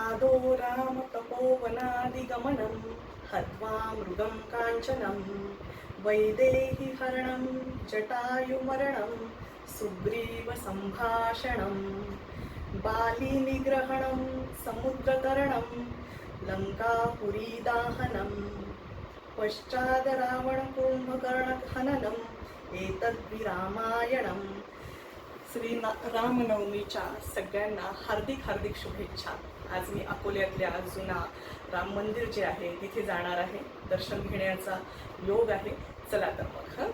पादो राम तपोवनादिगमनं हत्वा मृगं काञ्चनं वैदेहि हरणं जटायुमरणं सुग्रीवसम्भाषणं बालिनिग्रहणं समुद्रतरणं लङ्कापुरीदाहनं पश्चादरावणकुम्भकर्णहननम् एतद्विरामायणं। श्री ना रामनवमीच्या सगळ्यांना हार्दिक हार्दिक शुभेच्छा। आज मी अकोल्यातल्या जुना राम मंदिर जे आहे तिथे जाणार आहे. दर्शन घेण्याचा योग आहे. चला तर मग हं?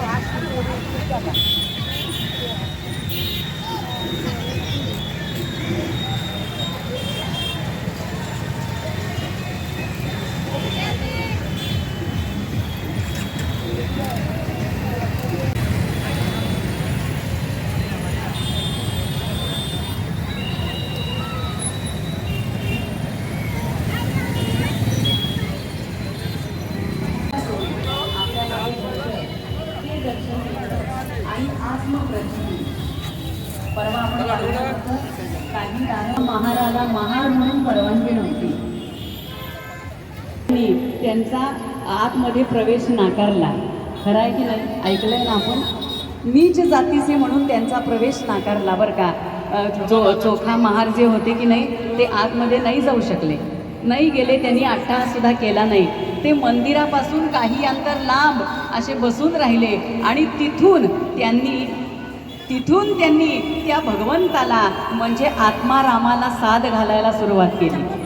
आज त्यांचा आतमध्ये प्रवेश नाकारला. खरं आहे की नाही? ऐकलंय ना आपण? नीच जातीचे म्हणून त्यांचा प्रवेश नाकारला बरं का. जो चोखा महार जे होते की नाही ते आतमध्ये नाही जाऊ शकले. नाही गेले त्यांनी अट्टाहास केला नाही. ते मंदिरापासून काही अंतर लांब असे बसून राहिले आणि तिथून त्यांनी तिथून त्यांनी त्या भगवंताला म्हणजे आत्मारामाला साथ घालायला सुरुवात केली.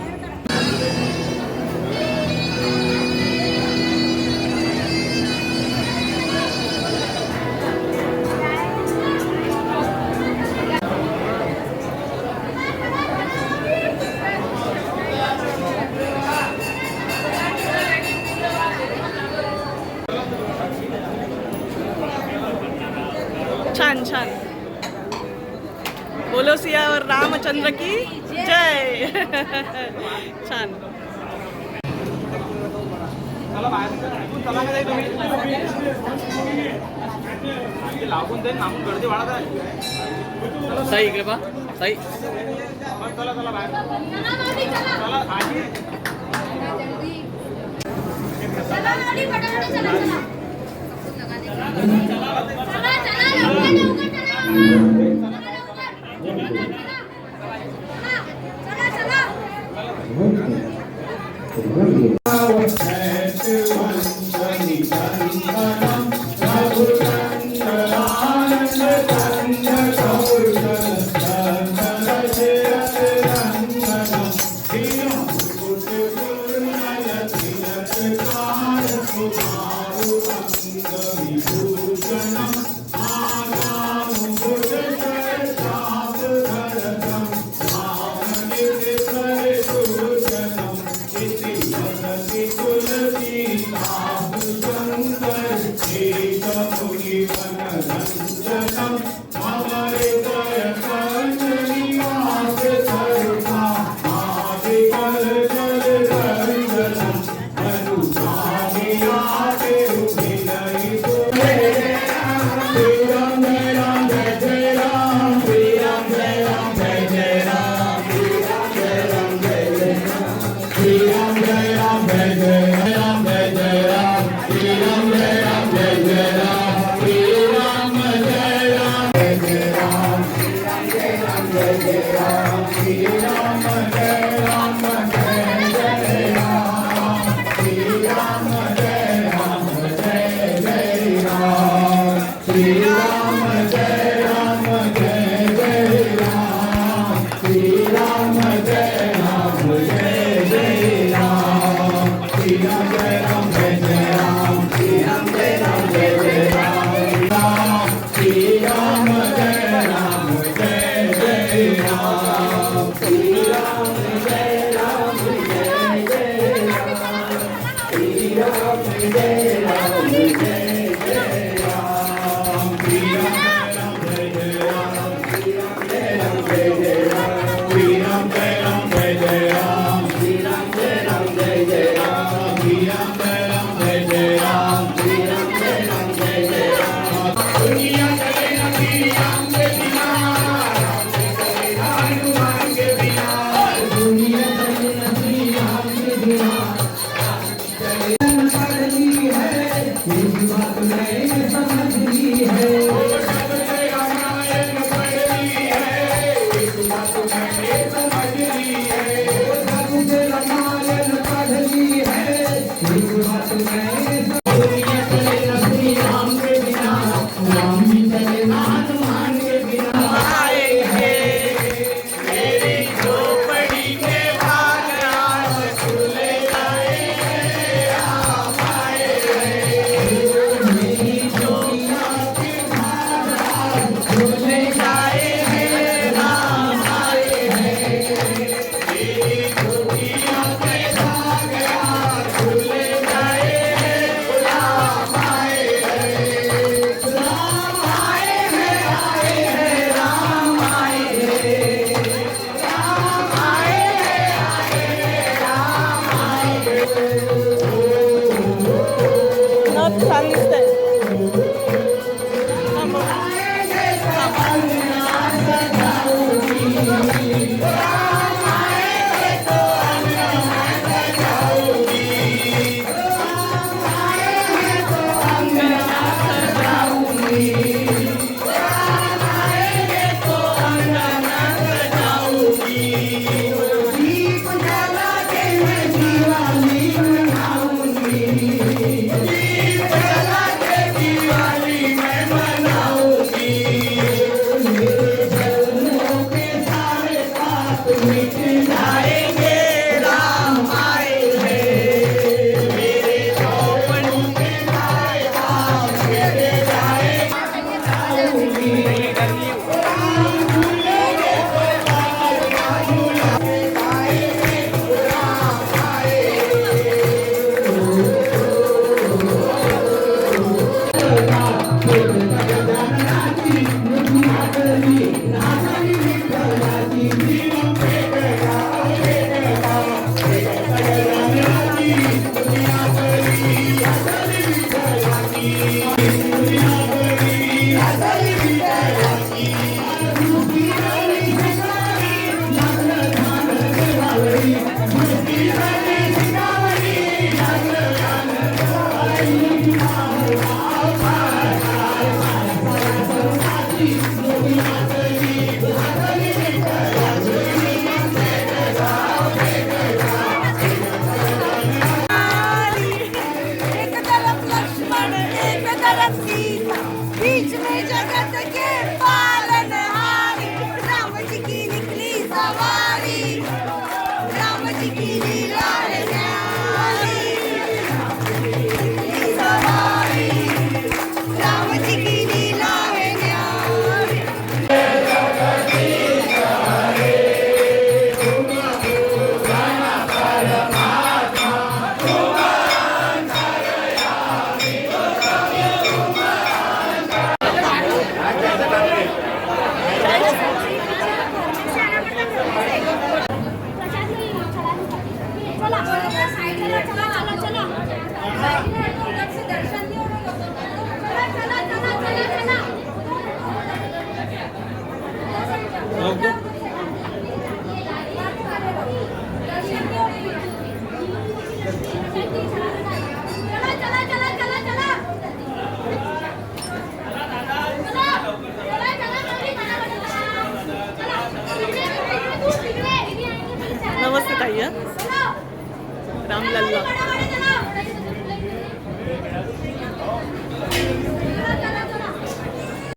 छान छान. बोलो सियावर रामचंद्र की जय. छान. लागून जाईल ना आपण गर्दी वाढत आहे. साई इकडे पा साई. मग चला चला. बाहेर चला. हो,